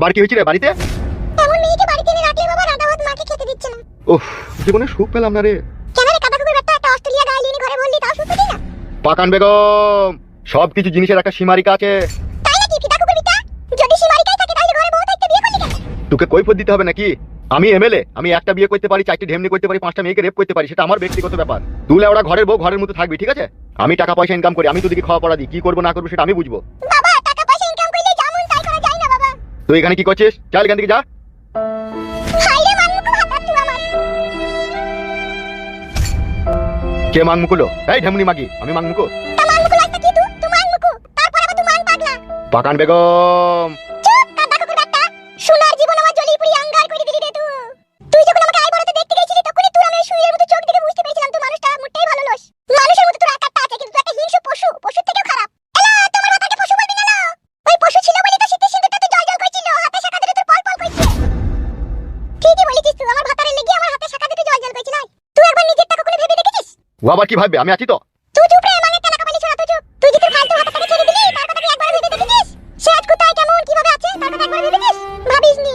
আবার কি হয়েছে রে বাড়িতে? এমন মেয়েকে বাড়িতে এনে রাখলে বাবা রাধা ভাত মাকে খেতে দিচ্ছে না। ওহ জীবনে সুখ পেলাম না রে। কেন রে কাদা কুকুর একটা একটা অস্ট্রেলিয়া গায়ে নিয়ে ঘরে বললি তাও সুস্থ না? পাকান বেগম সব কিছু জিনিসের একটা সীমারিকা আছে। তাই নাকি ফিদা কুকুর বিটা যদি সীমারিকায় থাকে তাহলে ঘরে বউ থাকতে বিয়ে করলি কেন? তোকে কৈফত দিতে হবে নাকি? আমি এমএলএ আমি একটা বিয়ে করতে পারি চারটি ঢেমনি করতে পারি পাঁচটা মেয়েকে রেপ করতে পারি সেটা আমার ব্যক্তিগত ব্যাপার। তুলে ওরা ঘরের বউ ঘরের মতো থাকবি ঠিক আছে? আমি টাকা পয়সা ইনকাম করি আমি তো তোদেরকে খাওয়া পড়া দিই কি করব না করব সেটা আমি বুঝব। তুই এখানে কি করছিস? চল এখান থেকে যা। কে মাং মুকুলো এই ঢেমনি মাগি আমি মাং মুকু তা? ও আবার কি ভাববে? আমি আছি তো। তুই চুপ রে মানে টাকা পালি ছড়া তুই চুপ তুই যদি ফালতু হাতটাকে ছেড়ে দিলি তার কথা কি একবার ভেবে দেখেছিস? সে আজ কোথায় কেমন কীভাবে আছে তার কথা একবার ভেবেছিস ভাবিস নি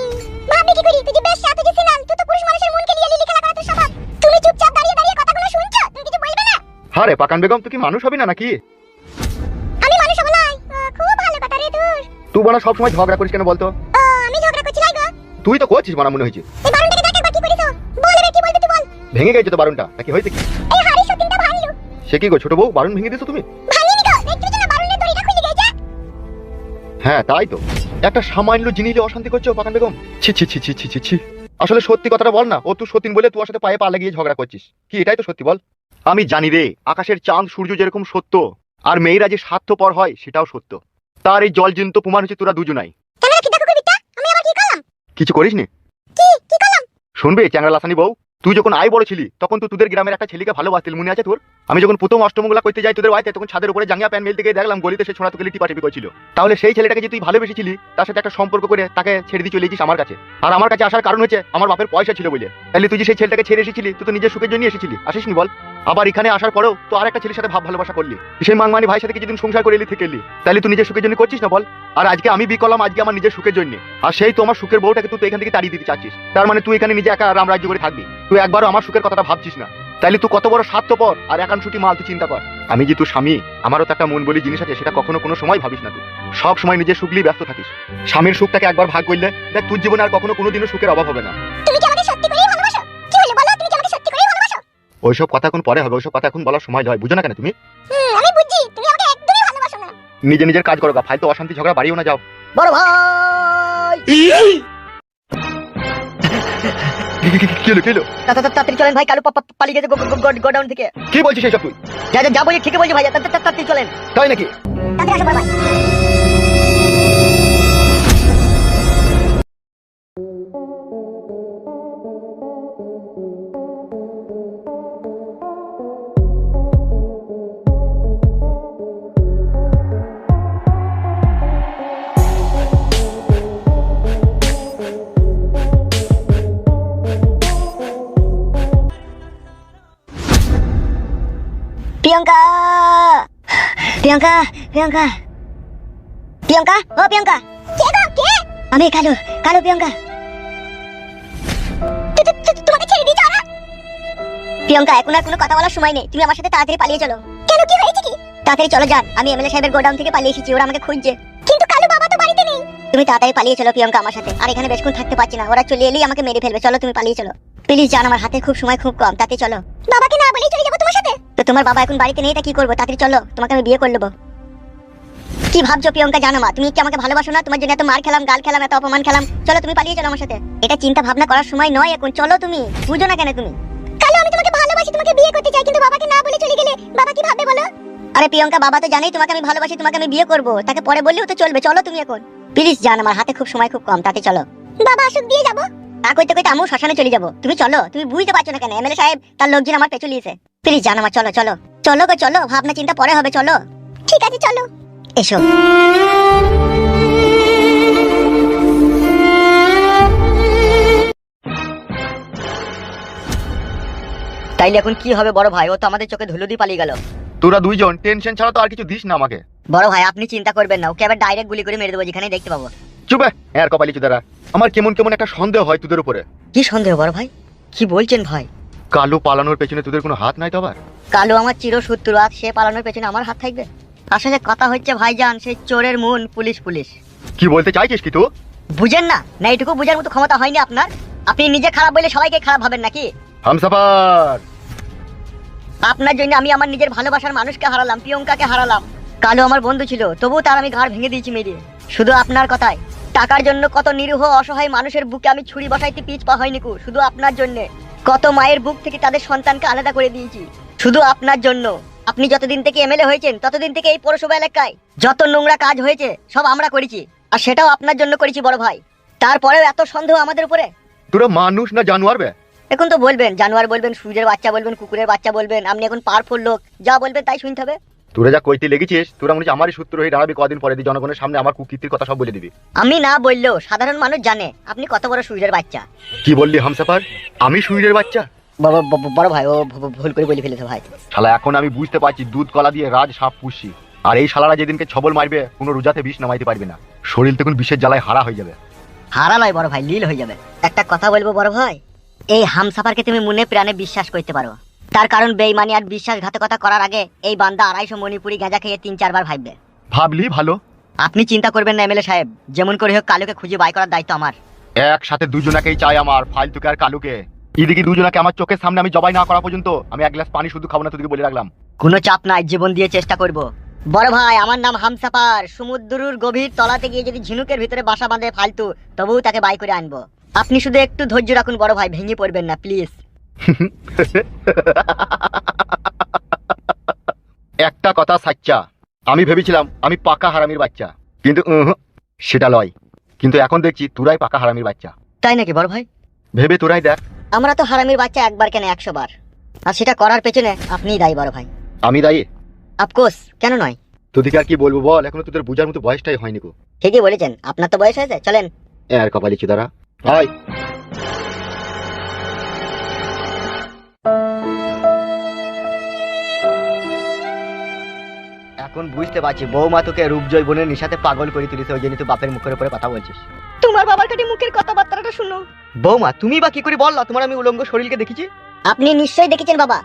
ভাববি কি করি? তুই যে বেশ তুই যে সিনাল তুই তো পুরুষ মানুষের মনকে নিয়ে লিলি খেলা করা তোর স্বভাব। তুমি চুপচাপ দাঁড়িয়ে দাঁড়িয়ে কথাগুলো শুনছো? তুমি কিছু বলবে না? হ্যাঁ পাকান বেগম তুই কি মানুষ হবি না নাকি? আমি মানুষ হব ও, খুব ভালো কথা রে তোর। তুই বলা সবসময় ঝগড়া করিস কেন বলতো? আমি ঝগড়া করছি লাই গো। তুই তো করছিস মানা মনে হয়েছে। এই বারণটাকে দেখ একবার কি করিস বল রে কি বলতে তুই বল। ভেঙে গেছে তো বারুনটা। নাকি হয়েছে কি? সে কি গো ছোট বউ? বারুন ভেঙে দিছো তুমি? না হ্যাঁ তাই তো। একটা সামান্য জিনিস অশান্তি করছ পাকান বেগম। ছি ছি ছি ছি ছি ছি ছি। আসলে সত্যি কথাটা বল না ও তুই সতীন বলে তোর সাথে পায়ে পা লাগিয়ে ঝগড়া করছিস। কি এটাই তো সত্যি বল? আমি জানি রে আকাশের চাঁদ সূর্য যেরকম সত্য আর মেয়েরা যে স্বার্থপর হয় সেটাও সত্য। তার এই জল জন্ত প্রমাণ হচ্ছে তোরা দুজনাই। কিছু করিস কি শুনবে চ্যাংরা লাসানি বউ? তুই যখন আই বড় ছিলি, তখন তুই তোদের গ্রামের একটা ছেলেকে ভালোবাসতিল, মনে আছে তোর? আমি যখন প্রথম অষ্টমগুলা করতে যাই তোদের বাড়িতে, তখন ছাদের উপরে জাঙ্গিয়া প্যান মেলতে গিয়ে দেখলাম, গলিতে সে ছোড়া তোকে টিপাটিপি করছিল। তাহলে সেই ছেলেটাকে যে তুই ভালোবেসেছিলি, তার সাথে একটা সম্পর্ক করে তাকে ছেড়ে দিয়ে চলে গেছিস আমার কাছে। আর আমার কাছে আসার কারণ হচ্ছে, আমার বাপের পয়সা ছিল বলে। তাহলে তুই যে সেই ছেলেটাকে ছেড়ে এসেছিলি, তুই তো নিজের সুখের জন্য এসেছিলি। আসিস নি বল। আবার এখানে আসার পরেও তো আর একটা ছেলের সাথে ভাব ভালোবাসা করলি। সেই মাংমানি ভাইয়ের সাথে কিছুদিন সংসার করে এলি থেকে এলি। তাহলে তুই নিজের সুখের জন্য করছিস না বল? আর আজকে আমি বি করলাম, আজকে আমার নিজের সুখের জন্য। আর সেই তো আমার সুখের বউটাকে তুই এখান থেকে তাড়িয়ে দিতে চাচ্ছিস। তার মানে তুই এখানে নিজে একা রাম রাজ্য করে থাকবি। তুই একবারও আমার সুখের কথাটা ভাবছিস না। তাহলে তুই কত বড় স্বার্থপর আর একাংশটি মাল তুই চিন্তা কর। আমি যে তুই স্বামী, আমারও তো একটা মন বলি জিনিস আছে, সেটা কখনো কোনো সময় ভাবিস না তুই। সব সময় নিজের সুখ ব্যস্ত থাকিস। স্বামীর সুখটাকে একবার ভাগ করলে, দেখ তোর জীবনে আর কখনো কোনো কোনোদিনও সুখের অভাব হবে না। ওইসব কথা এখন পরে হবে ওইসব কথা এখন বলার সময় নয় বুঝো না কেন তুমি? হুম আমি বুঝছি তুমি আমাকে একদমই ভালোবাসো না। নিজে নিজের কাজ করো গা ফালতু অশান্তি ঝগড়া বাড়িও না যাও। বড় ভাই! কি- তাড়াতাড়ি চলেন ভাই কালু পালিয়ে গেছে গোডাউন থেকে বলছিস এইসব তুই? যা যা- যা বলি ঠিকই বলছি ভাই তাড়াতাড়ি চলেন। তাই নাকি? তাদের আসো বড় ভাই প্রিয়ঙ্কা প্রিয়ঙ্কা প্রিয়ঙ্কা ও প্রিয়ঙ্কা কে গো কে? আমি কালু কালু প্রিয়ঙ্কা তোমাকে ছেড়ে প্রিয়ঙ্কা এখন আর কোনো কথা বলার সময় নেই। তুমি আমার সাথে তাড়াতাড়ি পালিয়ে চলো। কেন কি হয়েছে কি? তাড়াতাড়ি চলো যান আমি এমএলএ সাহেবের গোডাউন থেকে পালিয়ে এসেছি ওরা আমাকে খুঁজছে। কিন্তু কালু বাবা তো বাড়িতে নেই। তুমি তাড়াতাড়ি পালিয়ে চলো প্রিয়ঙ্কা আমার সাথে। আর এখানে বেশক্ষণ থাকতে পারছি না। ওরা চলে এলেই আমাকে মেরে ফেলবে। চলো তুমি পালিয়ে চলো। প্লিজ জান আমার হাতে খুব সময় খুব কম, তাতে চলো। বাবাকে না, বলেই চলে যাব তোমার সাথে? তো তোমার বাবা এখন বাড়িতে নেই, তা কি করব? তাড়াতাড়ি চলো, তোমাকে আমি বিয়ে করে কি ভাবছ প্রিয়ঙ্কা, জানো মা, তুমি কি আমাকে ভালোবাসো না? তোমার জন্য এত মার খেলাম, গাল খেলাম, এত অপমান খেলাম। চলো, তুমি পালিয়ে চলো আমার সাথে। এটা চিন্তা ভাবনা করার সময় নয় এখন, চলো তুমি। বুঝো না কেন তুমি? কালু, আমি তোমাকে ভালোবাসি, তোমাকে বিয়ে করতে চাই, কিন্তু বাবাকে না বলে চলে গেলে বাবা কি ভাববে বলো? আরে প্রিয়ঙ্কা, বাবা তো জানেই তোমাকে আমি ভালোবাসি, তোমাকে আমি বিয়ে করব। তাকে পরে বললেও তো চলবে, চলো তুমি এখন। প্লিজ জান আমার হাতে খুব সময় খুব কম, তাতে চলো। বাবা আসুক, দিয়ে যাব। তা কইতে কইতে আমিও শ্মশানে চলে যাব। তুমি চলো তুমি বুঝতে পারছ না কেন? এমএলএ সাহেব তার লোকজন আমার পেছু লিয়েছে প্লিজ জান আমার চলো চলো। চলো গো চলো ভাবনা চিন্তা পরে হবে চলো। ঠিক আছে চলো। এসো। তাইলে এখন কি হবে বড় ভাই? ও তো আমাদের চোখে ধুলো দিয়ে পালিয়ে গেল। তোরা দুইজন টেনশন ছাড়া তো আর কিছু দিস না আমাকে। বড় ভাই আপনি চিন্তা করবেন না। ওকে আবার ডাইরেক্ট গুলি করে মেরে দেবো যেখানে দেখতে পাবো। চুপে হ্যাঁ কপালি চুদারা আমার কেমন কেমন একটা সন্দেহ হয় তোদের উপরে। কি সন্দেহ বড় ভাই? কি বলছেন ভাই? কালো পালানোর পেছনে তোদের কোনো হাত নাই তো আবার? কালো আমার আর সে পালানোর পেছনে আমার হাত থাকবে? আসলে কথা হচ্ছে ভাইজান সেই চোরের মন পুলিশ পুলিশ। কি বলতে চাইছিস কি তুই? বুঝেন না না এইটুকু বুঝার মতো ক্ষমতা হয়নি আপনার? আপনি নিজে খারাপ বলে সবাইকে খারাপ ভাবেন নাকি? হামসাফার! আপনার জন্য আমি আমার নিজের ভালোবাসার মানুষকে হারালাম প্রিয়ঙ্কাকে হারালাম। কালো আমার বন্ধু ছিল তবুও তার আমি ঘাড় ভেঙে দিয়েছি মেরিয়ে শুধু আপনার কথায় টাকার জন্য কত নিরীহ অসহায় মানুষের বুকে আমি ছুরি বসাইতে পিছ পা হয়নি কু শুধু আপনার জন্য। কত মায়ের বুক থেকে তাদের সন্তানকে আলাদা করে দিয়েছি। শুধু আপনার জন্য। আপনি যতদিন থেকে এমএলএ হয়েছেন ততদিন থেকে এই পৌরসভা এলাকায় যত নোংরা কাজ হয়েছে সব আমরা করেছি। আর সেটাও আপনার জন্য করেছি বড় ভাই। তারপরেও এত সন্দেহ আমাদের উপরে? তোরা মানুষ না জানোয়ার বে? এখন তো বলবেন জানোয়ার বলবেন সূর্যের বাচ্চা বলবেন কুকুরের বাচ্চা বলবেন আপনি এখন পাওয়ারফুল লোক। যা বলবেন তাই শুনতে হবে। তোরা যা কইতে লেগেছিস তোরা মনে আমারই সূত্র হয়ে দাঁড়াবি কদিন পরে দিয়ে জনগণের সামনে আমার কুকীর্তির কথা সব বলে দিবি। আমি না বললেও সাধারণ মানুষ জানে আপনি কত বড় সূর্যের বাচ্চা। কি বললি হামসাফার? আমি সুইরের বাচ্চা? বড় ভাই ও ভু- ভুল করে বলে ফেলেছে ভাই। শালা এখন আমি বুঝতে পারছি দুধ কলা দিয়ে রাজ সাপ পুষি আর এই শালারা যেদিনকে ছবল মারবে কোনো রোজাতে বিষ নামাইতে পারবে না। শরীর তখন বিষের জ্বালায় হারা হয়ে যাবে। হারা নয় বড় ভাই লীল হয়ে যাবে। একটা কথা বলব বড় ভাই এই হামসাফারকে তুমি মনে প্রাণে বিশ্বাস করতে পারো। তার কারণ বেইমানি আর বিশ্বাসঘাতকতা করার আগে এই বান্দা আড়াইশো মণিপুরি গাঁজা খেয়ে তিন চারবার ভাববে ভাবলি ভালো। আপনি চিন্তা করবেন না এমএলএ সাহেব। যেমন করে হোক কালুকে খুঁজে বাই করার দায়িত্ব আমার। একসাথে দুজনাকেই চাই আমার ফালতুকে আর কালুকে। এদিকে দুজনাকে আমার চোখের সামনে আমি জবাই না করা পর্যন্ত আমি এক গ্লাস পানি শুধু খাব না তোদেরকে বলে রাখলাম। কোনো চাপ নাই জীবন দিয়ে চেষ্টা করব। বড় ভাই আমার নাম হামসাপার সমুদ্রুর গভীর তলাতে গিয়ে যদি ঝিনুকের ভিতরে বাসা বাঁধে ফালতু তবুও তাকে বাই করে আনব। আপনি শুধু একটু ধৈর্য রাখুন বড় ভাই ভেঙে পড়বেন না প্লিজ। একটা কথা সাচ্চা। আমি ভেবেছিলাম আমি পাকা হারামির বাচ্চা। কিন্তু সেটা লয়। কিন্তু এখন দেখছি তোরাই পাকা হারামির বাচ্চা। তাই নাকি বড় ভাই? ভেবে তোরাই দেখ। আমরা তো হারামির বাচ্চা একবার কেন একশো বার আর সেটা করার পেছনে আপনিই দায়ী বড় ভাই। আমি দায়ী? আফকোর্স কেন নয়? তোদেরকে আর কি বলব বল? এখনও তোদের বোঝার মতো বয়সটাই হয়নি গো। ঠিকই বলেছেন। আপনার তো বয়স হয়েছে চলেন। আর কপালি চুদারা হয় এখন বুঝতে পারছি বৌমা তোকে রূপজয় বোনের নিশাতে পাগল করে তুলিস ওই জন্য তুই বাপের মুখের উপরে কথা বলছিস। তোমার বাবার কাছে মুখের কথাবার্তাটা শুনো। বৌমা তুমি বা কি করে বললা? তোমার আমি উলঙ্গ শরীরকে দেখেছি? আপনি নিশ্চয়ই দেখেছেন বাবা।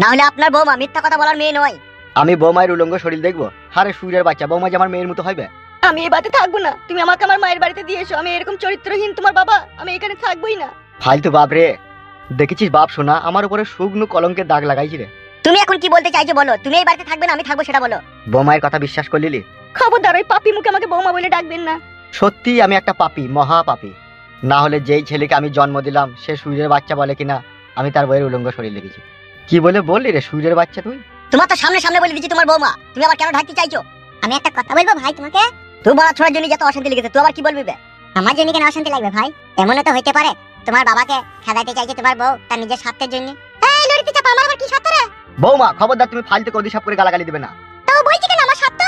না হলে আপনার বৌমা মিথ্যা কথা বলার মেয়ে নয়। আমি বৌমায়ের উলঙ্গ শরীর দেখব। হারে সূর্যের বাচ্চা বৌমা যে আমার মেয়ের মতো হবে আমি এই বাড়িতে থাকব না। তুমি আমাকে আমার মায়ের বাড়িতে দিয়ে এসো। আমি এরকম চরিত্রহীন তোমার বাবা আমি এখানে থাকবোই না। ফালতু বাপ রে। দেখেছিস বাপ শোনা আমার উপরে শুকনো কলঙ্কের দাগ লাগাইছি রে। তুমি এখন কি বলতে চাইছো বলো? তুমি এই বাড়িতে থাকবে না আমি থাকব সেটা বলো। বৌমায়ের কথা বিশ্বাস করলিলি খবরদার ওই পাপি মুখে আমাকে বৌমা বলে ডাকবেন না। সত্যি আমি একটা পাপি মহা পাপি। না হলে যেই ছেলেকে আমি জন্ম দিলাম সে সূর্যের বাচ্চা বলে কিনা আমি তার বইয়ের উলঙ্গ শরীর দেখেছি। কি বলে বললি রে সূর্যের বাচ্চা তুই? তোমার তো সামনে সামনে বলে দিচ্ছি তোমার বৌমা। তুমি আবার কেন ঢাকতে চাইছো? আমি একটা কথা বলব ভাই তোমাকে? তুই বলা ছোড়ার জন্য যত অশান্তি লেগেছে তুই আবার কি বলবি বে? আমার জন্য কেন অশান্তি লাগবে ভাই? এমনও তো হইতে পারে তোমার বাবাকে খেদাইতে চাইছে তোমার বউ তার নিজের স্বার্থের জন্য। এই লড়িতে চাপা আমার আবার কি স্বার্থ রে? বৌমা খবরদার তুমি ফালতু কদি সব করে গালাগালি দেবে না। তাও বলছি কেন আমার স্বার্থ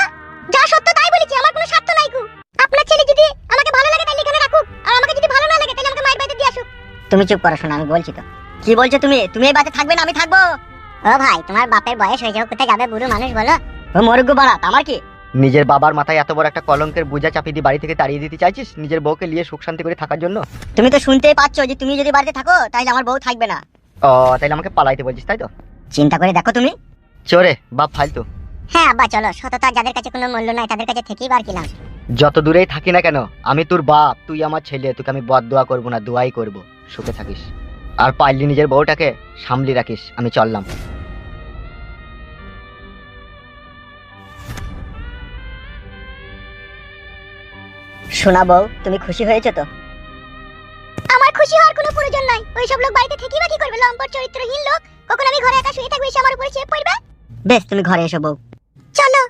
যা সত্য তাই বলেছি আমার কোনো স্বার্থ নাই কু আপনার ছেলে যদি আমাকে ভালো লাগে তাহলে এখানে রাখুক? আর আমাকে যদি ভালো না লাগে তাহলে আমাকে মায়ের বাড়িতে দিয়ে আসুক। তুমি চুপ করো শোনা আমি বলছি তো। কি বলছো তুমি? তুমি এই বাড়িতে থাকবে না আমি থাকব। ও ভাই তোমার বাপের বয়স হয়ে যাও কোথায় যাবে বুড়ো মানুষ বলো। ও মরগ্য বাড়াত আমার কি? নিজের বাবার মাথায় এত বড় একটা কলঙ্কের বোঝা চাপিয়ে দিয়ে বাড়ি থেকে তাড়িয়ে দিতে চাইছিস? নিজের বউকে নিয়ে সুখ শান্তি করে থাকার জন্য? তুমি তো শুনতেই পাচ্ছ যে তুমি যদি বাড়িতে থাকো তাহলে আমার বউ থাকবে না। ও তাইলে আমাকে পালাইতে বলছিস তাই তো? চিন্তা করে দেখো তুমি। চোরে বাপ ফালতু। হ্যাঁ আব্বা চলো। সততার যাদের কাছে কোনো মূল্য নাই তাদের কাছে থেকেই বার কিলাম। যত দূরেই থাকি না কেন আমি তোর বাপ তুই আমার ছেলে তোকে আমি বদ দোয়া করব না দোয়াই করব। সুখে থাকিস। আর পারলি নিজের বউটাকে সামলি রাখিস আমি চললাম। শোনা বউ তুমি খুশি হয়েছো তো? আমার খুশি হওয়ার কোনো প্রয়োজন নাই। ওই সব লোক বাড়িতে থেকেই বা কি করবে? লম্পট চরিত্রহীন লোক। কখন আমি ঘরে একা শুয়ে থাকব এসে আমার উপরে চেয়ে পড়বে? বেশ তুমি ঘরে এসো বউ। চলো।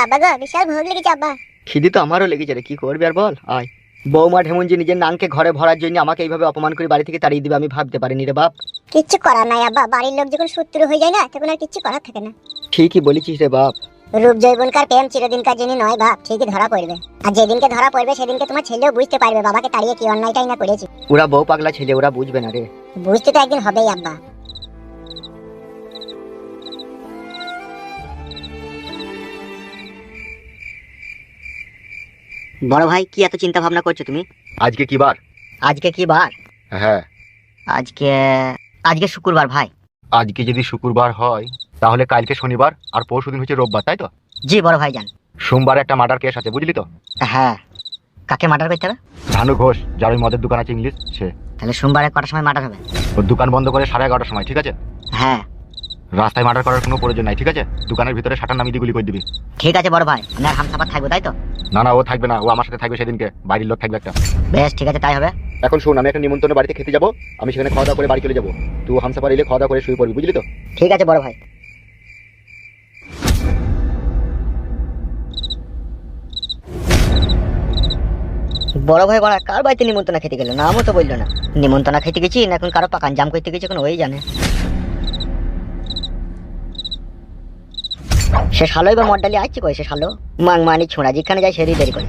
আব্বা গো বিশাল ভোগ লেগেছে আব্বা। খিদি তো আমারও লেগেছে রে কি করবি আর বল? আয়। বৌমা ঢেমন যে নিজের নানকে ঘরে ভরার জন্য আমাকে এইভাবে অপমান করে বাড়ি থেকে তাড়িয়ে দিবে আমি ভাবতে পারিনি রে বাপ। কিচ্ছু করার নাই আব্বা। বাড়ির লোক যখন শত্রু হয়ে যায় না তখন আর কিচ্ছু করার থাকে না। ঠিকই বলেছিস রে বাপ। রূপ জৈবনকার প্রেম চিরদিনকার জন্য নয় বাপ ঠিকই ধরা পড়বে। আর যেদিনকে ধরা পড়বে সেদিনকে তোমার ছেলেও বুঝতে পারবে বাবাকে তাড়িয়ে কি অন্যায়টাই না করেছি। ওরা বউ পাগলা ছেলে ওরা বুঝবে না রে। বুঝতে তো একদিন হবেই আব্বা। বড় ভাই কি এত চিন্তা ভাবনা করছ তুমি? আজকে কি বার? আজকে কি বার? হ্যাঁ। আজকে আজকে শুক্রবার ভাই। আজকে যদি শুক্রবার হয় তাহলে কালকে শনিবার আর পরশু দিন হচ্ছে রোববার তাই তো? জি বড় ভাই যান সোমবার একটা মার্ডার কেস আছে বুঝলি তো? হ্যাঁ। কাকে মার্ডার করতে হবে? ভানু ঘোষ যার ওই মদের দোকান আছে ইংলিশ সে। তাহলে সোমবারে কটার সময় মার্ডার হবে? ওর দোকান বন্ধ করে সাড়ে এগারোটার সময় ঠিক আছে? হ্যাঁ। রাস্তায় মার্ডার করার কোনো প্রয়োজন নাই ঠিক আছে? দোকানের ভিতরে সাটার নামিয়ে দিয়ে গুলি করে দিবি। ঠিক আছে বড় ভাই। আমি আর হামসাফার থাকব তাই তো? না না ও থাকবে না। ও আমার সাথে থাকবে সেদিনকে। বাড়ির লোক থাকবে একটা। বেশ ঠিক আছে তাই হবে। এখন শোন আমি একটা নিমন্ত্রণ বাড়িতে খেতে যাব। আমি সেখানে খাওয়া দাওয়া করে বাড়ি চলে যাব। তুই হামসাপার এলে খাওয়া দাওয়া করে শুয়ে পড়বি বুঝলি তো? ঠিক আছে বড় ভাই। বড় ভাই বড় কার বাড়িতে নিমন্ত্রণ খেতে গেল? নামও তো বলল না। নিমন্ত্রণ খেতে গেছি না এখন কারও পাকান জাম করতে গেছি এখন ওই জানে। সে শালো এবার মডালি আসছে কই? সে শালো? মাং মানি ছোঁড়া, যেখানে যায় সেরই দেরি করে।